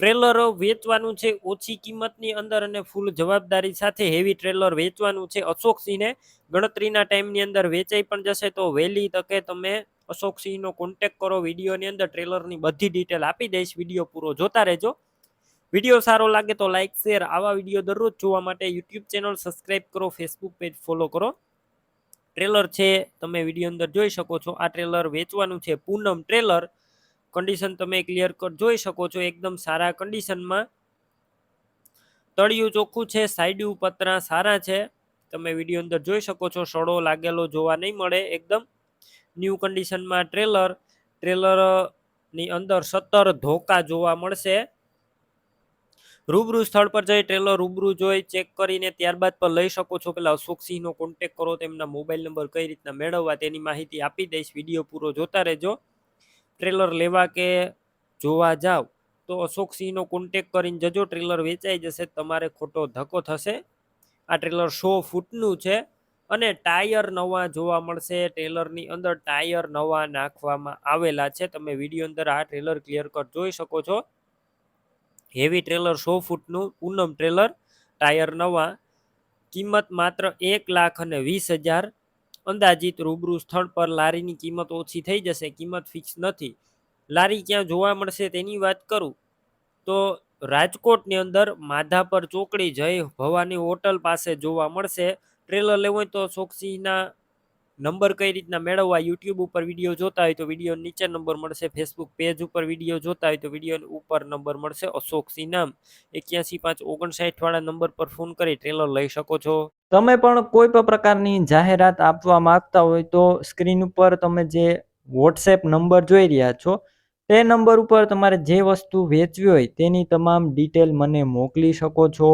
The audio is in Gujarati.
ટ્રેલર વેચવાનું છે ઓછી કિંમતની અંદર અને ફૂલ જવાબદારી સાથે હેવી ટ્રેલર વેચવાનું છે. અશોકસિંહને ગણતરીના ટાઈમની અંદર વેચાઈ પણ જશે તો વહેલી તકે તમે અશોકસિંહનો કોન્ટેક કરો, વિડીયોની અંદર ટ્રેલરની બધી ડિટેલ આપી દઈશ. વીડિયો પૂરો જોતા રહેજો. વીડિયો સારો લાગે તો લાઇક શેર આવા વીડિયો દરરોજ જોવા માટે યુટ્યુબ ચેનલ સબસ્ક્રાઈબ કરો ફેસબુક પેજ ફોલો કરો. ટ્રેલર છે, તમે વીડિયો અંદર જોઈ શકો છો. આ ટ્રેલર વેચવાનું છે પૂનમ ટ્રેલર કન્ડિશન તમે ક્લિયર કટ જોઈ શકો છો એકદમ સારા કન્ડિશનમાં તળિયું ચોખ્ખું છે સાઈડ પતરા સારા છે. તમે વીડિયો અંદર જોઈ શકો છો, સડો લાગેલો જોવા નહીં મળે એકદમ. ન્યૂ કન્ડિશનમાં ટ્રેલર ટ્રેલરની અંદર સત્તર ધોકા જોવા મળશે. રૂબરૂ સ્થળ પર જઈ ટ્રેલર રૂબરૂ જોઈ ચેક કરીને ત્યારબાદ પર લઈ શકો છો. પેલા અશોકસિંહનો કોન્ટેક કરો, તેમના મોબાઈલ નંબર કઈ રીતના મેળવવા તેની માહિતી આપી દઈશ. વીડિયો પૂરો જોતા રહેજો. ટ્રેલર લેવા કે જોવા જાવ, તો અશોકસિંહનો કોન્ટેક કરીને જજો, ટ્રેલર વેચાઈ જશે, તમારે ખોટો ધક્કો થશે. આ ટ્રેલર સો ફૂટનું છે અને ટાયર નવા જોવા મળશે. ટ્રેલરની અંદર ટાયર નવા નાખવામાં આવેલા છે. તમે વીડિયો અંદર આ ટ્રેલર ક્લિયર કટ જોઈ શકો છો. હેવી ટ્રેલર, સો ફૂટનું પૂનમ ટ્રેલર, ટાયર નવા, કિંમત માત્ર એક લાખ અને વીસ હજાર અંદાજિત રૂબરૂ સ્થળ પર લારીની કિંમત ઓછી થઈ જશે, કિંમત ફિક્સ નથી. લારી ક્યાં જોવા મળશે તેની વાત કરું? તો રાજકોટની અંદર માધાપર ચોકડી જય ભવાની હોટલ પાસે જોવા મળશે. ટ્રેલર લેવું હોય તો સોક્ષીના નંબર કઈ રીતના મેળવવા યુટ્યુબ ઉપર વીડિયો જોતા હોય તો વીડિયો નીચે નંબર મળશે ફેસબુક પેજ ઉપર વીડિયો જોતા હોય તો વીડિયો ઉપર નંબર મળશે, અશોક નામ એક્યાસી પાંચ ઓગણસાઠ વાળા નંબર પર ફોન કરી ટ્રેલર લઈ શકો છો. તમે પણ કોઈ પણ પ્રકારની જાહેરાત આપવા માંગતા હોય તો સ્ક્રીન ઉપર તમે જે વોટ્સએપ નંબર જોઈ રહ્યા છો, તે નંબર ઉપર તમારે જે વસ્તુ વેચવી હોય તેની તમામ ડિટેલ મને મોકલી શકો છો.